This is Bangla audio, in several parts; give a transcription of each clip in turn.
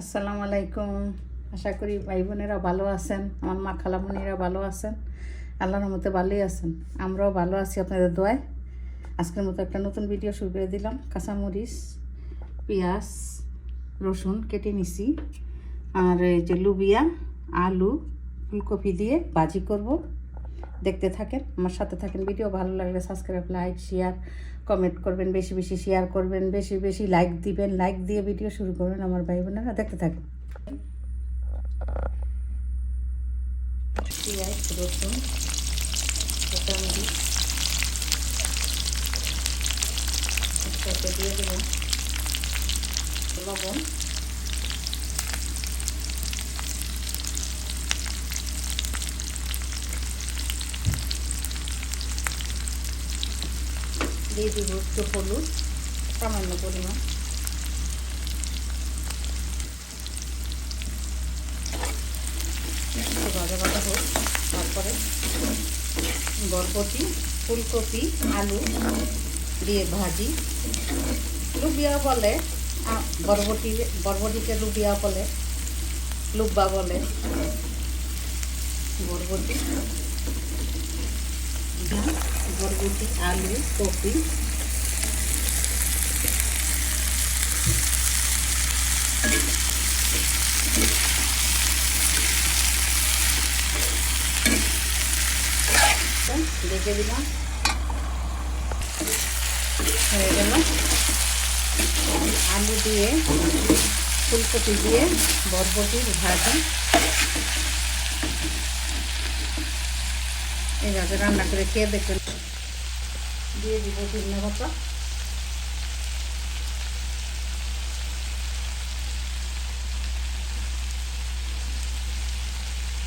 আসসালামু আলাইকুম। আশা করি ভাই বোনেরা ভালো আছেন, আমার মা খালামণিরা ভালো আছেন, আল্লাহর মতো ভালোই আছেন। আমরাও ভালো আছি আপনাদের দোয়ায়। আজকের মতো একটা নতুন ভিডিও শুরু করে দিলাম। কাঁচামরিচ, পেঁয়াজ, রসুন কেটে নিছি। আর এই যে লুবিয়া, আলু, ফুলকপি দিয়ে ভাজি করব। দেখতে থাকেন, আমার সাথে থাকেন ভিডিও, ভালো লাগলে সাবস্ক্রাইব লাইক শেয়ার কমেন্ট করবেন, বেশি বেশি শেয়ার করবেন, বেশি বেশি লাইক দিবেন লাইক দিয়ে ভিডিও শুরু করবেন আমার ভাই বোনেরা, দেখতে থাকেন। দিয়ে লবণ দিয়ে দিব একটু হলুদ, সামান্য পরিমাণ। ভাজা ভাজা হোক, তারপরে বরবটি, ফুলকপি, আলু দিয়ে ভাজি। লুবিয়া বলে বরবটি, বরবটিকে লুবিয়া বলে, লুব্বা বলে। বরবটি। বরবটি আলু কপি। দেখে দিলাম। হয়ে গেল। আলু দিয়ে ফুলকপি দিয়ে বরবটির ভাজি। এইভাবে রান্না করে খেয়ে দেখবেন দিয়ে দিব ধনে পাতা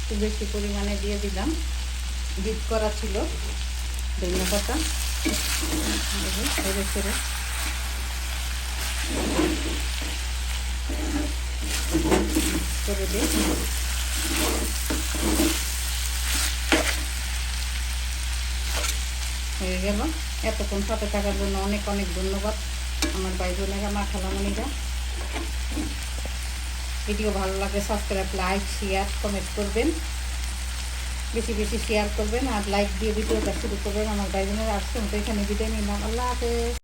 একটু বেশি পরিমাণে দিয়ে দিলাম। ডিপ করা ছিল। ধনে পাতা ছেড়ে ছেড়ে করে দিই হয়ে গেল। এতক্ষণ সাথে থাকার জন্য অনেক অনেক ধন্যবাদ আমার ভাই বোনেরা মা খালামণিরা। ভিডিও ভালো লাগে সাবস্ক্রাইব লাইক শেয়ার কমেন্ট করবেন। বেশি বেশি শেয়ার করবেন আর লাইক দিয়ে ভিডিওটা শুরু করবেন আমার ভাই বোনেরা আসছেন তো এখানে বিদায় নিলাম। আল্লাহ হাফেজ।